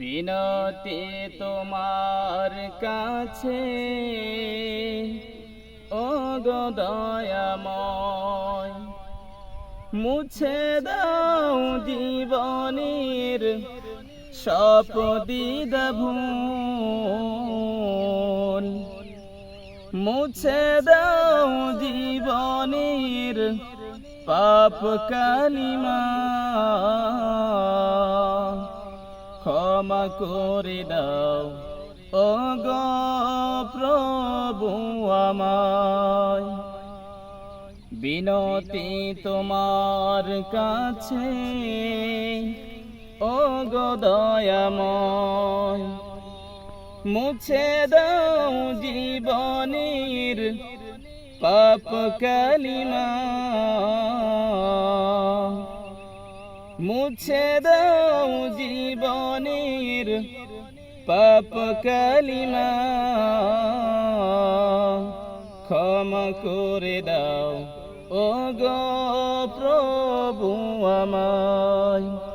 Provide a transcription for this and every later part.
বিনতি তোমার কাছে। ও মুছে দাও জীবনের সপদিদ ভুল মুছে দাও জীবনের পাপ কালিমা। ক্ষমা করে দাও। ও গো প্রভু আমায়। বিনতি তোমার কাছে। ও গো মুছে দাও জীবনের পাপ কালিমা। মুছে দাও জীবনের পাপ কালিমা। ক্ষমা করে দাও ও গো প্রভু আমায়।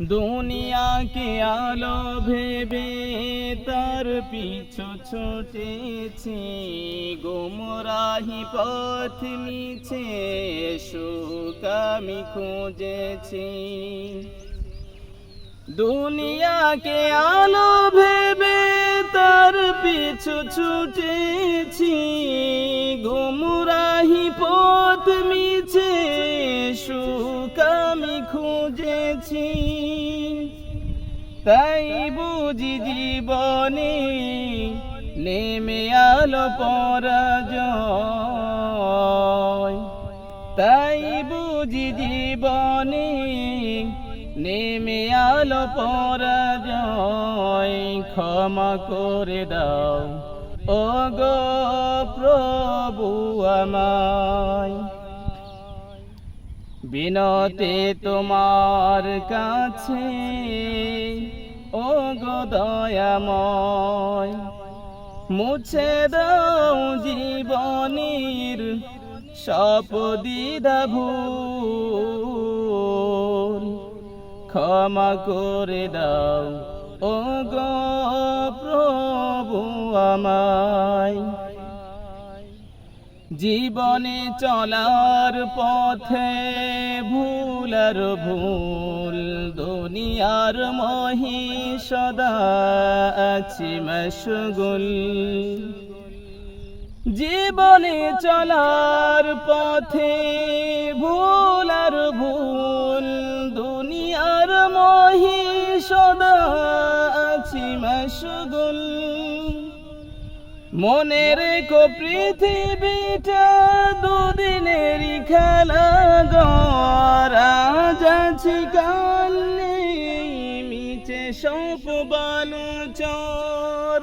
দুনিয়াকে আলো ভেবে তার পিছু ছুটেছি। গুমরাহি পথ মিছে সুখ আমি খুঁজেছি। দুনিয়াকে আলো ভেবে তার পিছু ছুটেছি। গুমরাহি পথ মিছে সুখ আমি খুঁজেছি। তাই বুঝি জীবনে নেমে আলো পরাজয়। তাই বুঝি জীবনে নেমে আলো পরাজয়। ক্ষমা করে দাও ও গো প্রভু আমায়। বিনতে তোমার কাছে। ও গো মুছে দাও জীবনের সপদিদা ভুল ক্ষমা করে দাও, ও গো প্রভু আমায়। জীবনে চলার পথে ভুল আর ভুল, দুনিয়ার মহি সদা আছি মশগুল। জীবনে চলার পথে ভুল আর ভুল, দুনিয়ার মহি সদা আছি মশগুল। মনে রেখো পৃথিবীটা দুদিনেরই খেলা গড়া যাচ্ছি কাল মিছে সপ বালু চর।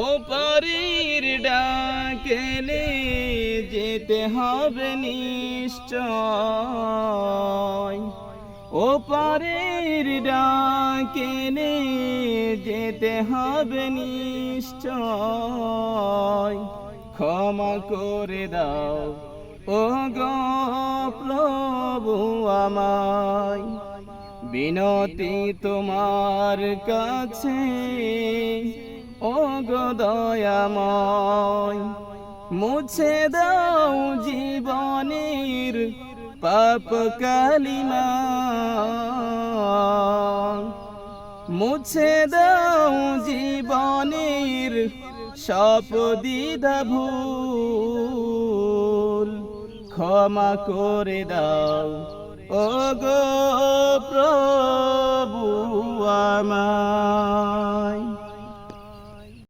ও পরীর ডাকেলে যেতে হবে নিশ্চয়। ও পরের ডাকেনে যেতে হবে নিশ্চয়। ক্ষমা করে দাও, ও প্রভু আমায়। বিনতি তোমার কাছে, ও গো দয়াময়। মুছে দাও জীবনের পাপ কালিমা। মুছে দাও জীবনের সপদিদা ভুল। ক্ষমা করে দাও ও গো প্রভু আমায়।